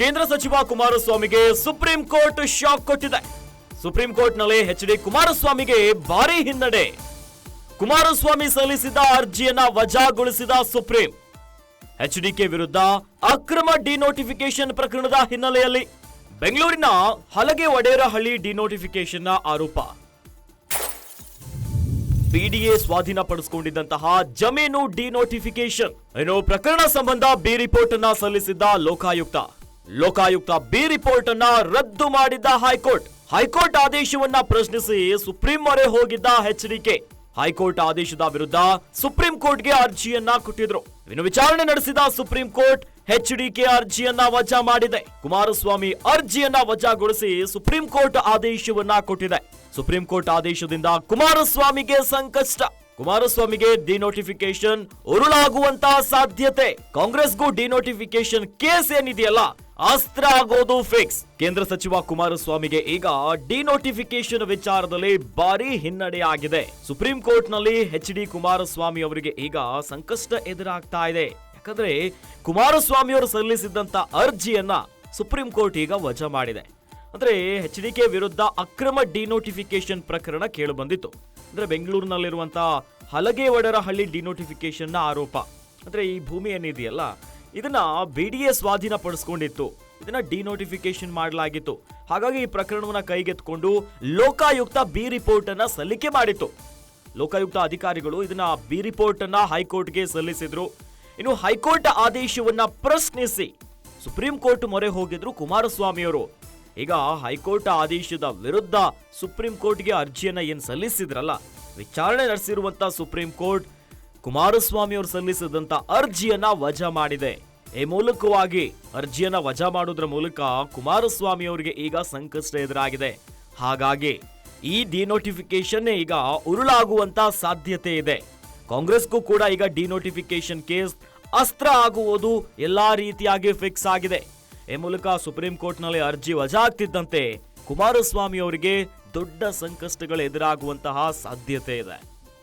ಕೇಂದ್ರ ಸಚಿವ ಕುಮಾರಸ್ವಾಮಿಗೆ ಸುಪ್ರೀಂ ಕೋರ್ಟ್ ಶಾಕ್ ಕೊಟ್ಟಿದೆ. ಸುಪ್ರೀಂ ಕೋರ್ಟ್ನಲ್ಲಿ ಎಚ್ ಡಿ ಕುಮಾರಸ್ವಾಮಿಗೆ ಭಾರಿ ಹಿನ್ನಡೆ. ಕುಮಾರಸ್ವಾಮಿ ಸಲ್ಲಿಸಿದ ಅರ್ಜಿಯನ್ನ ವಜಾಗೊಳಿಸಿದ ಸುಪ್ರೀಂ. ಎಚ್ಡಿಕೆ ವಿರುದ್ಧ ಅಕ್ರಮ ಡಿನೋಟಿಫಿಕೇಶನ್ ಪ್ರಕರಣದ ಹಿನ್ನೆಲೆಯಲ್ಲಿ ಬೆಂಗಳೂರಿನ ಹಲಗೆ ಒಡೇರಹಳ್ಳಿ ಡಿನೋಟಿಫಿಕೇಶನ್ನ ಆರೋಪ. ಬಿಡಿಎ ಸ್ವಾಧೀನಪಡಿಸಿಕೊಂಡಿದ್ದಂತಹ ಜಮೀನು ಡಿನೋಟಿಫಿಕೇಶನ್ ಇನ್ನು ಪ್ರಕರಣ ಸಂಬಂಧ ಬಿ ರಿಪೋರ್ಟ್ ಅನ್ನ ಸಲ್ಲಿಸಿದ್ದ ಲೋಕಾಯುಕ್ತ. ಲೋಕಾಯುಕ್ತ ಬಿ ರಿಪೋರ್ಟ್ ಅನ್ನ ರದ್ದು ಮಾಡಿದ್ದ ಹೈಕೋರ್ಟ್. ಹೈಕೋರ್ಟ್ ಆದೇಶವನ್ನ ಪ್ರಶ್ನಿಸಿ ಸುಪ್ರೀಂ ಮೊರೆ ಹೋಗಿದ್ದ ಎಚ್ಡಿಕೆ. ಹೈಕೋರ್ಟ್ ಆದೇಶದ ವಿರುದ್ಧ ಸುಪ್ರೀಂ ಕೋರ್ಟ್ಗೆ ಅರ್ಜಿಯನ್ನ ಕೊಟ್ಟಿದ್ರು. ಇನ್ನು ವಿಚಾರಣೆ ನಡೆಸಿದ ಸುಪ್ರೀಂ ಕೋರ್ಟ್ ಎಚ್ಡಿಕೆ ಅರ್ಜಿಯನ್ನ ವಜಾ ಮಾಡಿದೆ. ಕುಮಾರಸ್ವಾಮಿ ಅರ್ಜಿಯನ್ನ ವಜಾಗೊಳಿಸಿ ಸುಪ್ರೀಂ ಕೋರ್ಟ್ ಆದೇಶವನ್ನ ಕೊಟ್ಟಿದೆ. ಸುಪ್ರೀಂ ಕೋರ್ಟ್ ಆದೇಶದಿಂದ ಕುಮಾರಸ್ವಾಮಿಗೆ ಸಂಕಷ್ಟ. ಕುಮಾರಸ್ವಾಮಿಗೆ ಡಿನೋಟಿಫಿಕೇಶನ್ ಉರುಳಾಗುವಂತಹ ಸಾಧ್ಯತೆ. ಕಾಂಗ್ರೆಸ್ಗೂ ಡಿನೋಟಿಫಿಕೇಶನ್ ಕೇಸ್ ಏನಿದೆಯಲ್ಲ ಅಸ್ತ್ರ ಆಗೋದು ಫಿಕ್ಸ್ ಕೇಂದ್ರ ಸಚಿವ ಕುಮಾರಸ್ವಾಮಿಗೆ ಈಗ ಡಿನೋಟಿಫಿಕೇಶನ್ ವಿಚಾರದಲ್ಲಿ ಭಾರಿ ಹಿನ್ನಡೆ ಆಗಿದೆ. ಸುಪ್ರೀಂ ಕೋರ್ಟ್ನಲ್ಲಿ ಎಚ್ ಡಿ ಕುಮಾರಸ್ವಾಮಿ ಅವರಿಗೆ ಈಗ ಸಂಕಷ್ಟ ಎದುರಾಗ್ತಾ ಇದೆ. ಯಾಕಂದ್ರೆ ಕುಮಾರಸ್ವಾಮಿ ಅವರು ಸಲ್ಲಿಸಿದ್ದಂತ ಅರ್ಜಿಯನ್ನ ಸುಪ್ರೀಂ ಕೋರ್ಟ್ ಈಗ ವಜಾ ಮಾಡಿದೆ. ಅಂದ್ರೆ ಎಚ್ ಡಿ ಕೆ ವಿರುದ್ಧ ಅಕ್ರಮ ಡಿನೋಟಿಫಿಕೇಶನ್ ಪ್ರಕರಣ ಕೇಳು ಬಂದಿತ್ತು. ಅಂದ್ರೆ ಬೆಂಗಳೂರಿನಲ್ಲಿರುವಂತಹ ಹಲಗೆ ಒಡರಹಳ್ಳಿ ನ ಆರೋಪ. ಅಂದ್ರೆ ಈ ಭೂಮಿ ಏನಿದೆಯಲ್ಲ ಇದನ್ನ ಬಿ ಡಿ ಎ ಸ್ವಾಧೀನಪಡಿಸ್ಕೊಂಡಿತ್ತು ಇದನ್ನ ಡಿನೋಟಿಫಿಕೇಶನ್ ಮಾಡಲಾಗಿತ್ತು. ಹಾಗಾಗಿ ಈ ಪ್ರಕರಣವನ್ನು ಕೈಗೆತ್ತಿಕೊಂಡು ಲೋಕಾಯುಕ್ತ ಬಿ ರಿಪೋರ್ಟ್ ಅನ್ನ ಸಲ್ಲಿಕೆ ಮಾಡಿತ್ತು. ಲೋಕಾಯುಕ್ತ ಅಧಿಕಾರಿಗಳು ಇದನ್ನ ಬಿ ರಿಪೋರ್ಟ್ ಅನ್ನ ಹೈಕೋರ್ಟ್ಗೆ ಸಲ್ಲಿಸಿದ್ರು. ಇನ್ನು ಹೈಕೋರ್ಟ್ ಆದೇಶವನ್ನ ಪ್ರಶ್ನಿಸಿ ಸುಪ್ರೀಂ ಕೋರ್ಟ್ ಮೊರೆ ಹೋಗಿದ್ರು ಕುಮಾರಸ್ವಾಮಿಯವರು. ಈಗ ಹೈಕೋರ್ಟ್ ಆದೇಶದ ವಿರುದ್ಧ ಸುಪ್ರೀಂ ಕೋರ್ಟ್ಗೆ ಅರ್ಜಿಯನ್ನ ಏನು ಸಲ್ಲಿಸಿದ್ರಲ್ಲ? ವಿಚಾರಣೆ ನಡೆಸಿರುವಂತ ಸುಪ್ರೀಂ ಕೋರ್ಟ್ ಕುಮಾರಸ್ವಾಮಿ ಅವರು ಸಲ್ಲಿಸಿದಂತ ಅರ್ಜಿಯನ್ನ ವಜಾ ಮಾಡಿದೆ. ಈ ಮೂಲಕವಾಗಿ ಅರ್ಜಿಯನ್ನ ವಜಾ ಮಾಡೋದ್ರ ಮೂಲಕ ಕುಮಾರಸ್ವಾಮಿ ಅವರಿಗೆ ಈಗ ಸಂಕಷ್ಟ ಎದುರಾಗಿದೆ. ಹಾಗಾಗಿ ಈ ಡಿನೋಟಿಫಿಕೇಶನ್ ಈಗ ಉರುಳಾಗುವಂತ ಸಾಧ್ಯತೆ ಇದೆ. ಕಾಂಗ್ರೆಸ್ಗೂ ಕೂಡ ಈಗ ಡಿನೋಟಿಫಿಕೇಶನ್ ಕೇಸ್ ಅಸ್ತ್ರ ಆಗುವುದು ಎಲ್ಲಾ ರೀತಿಯಾಗಿ ಫಿಕ್ಸ್ ಆಗಿದೆ. ಈ ಮೂಲಕ ಸುಪ್ರೀಂ ಕೋರ್ಟ್ನಲ್ಲಿ ಅರ್ಜಿ ವಜಾ ಆಗ್ತಿದ್ದಂತೆ ಕುಮಾರಸ್ವಾಮಿ ಅವರಿಗೆ ದೊಡ್ಡ ಸಂಕಷ್ಟಗಳು ಎದುರಾಗುವಂತಹ ಸಾಧ್ಯತೆ ಇದೆ.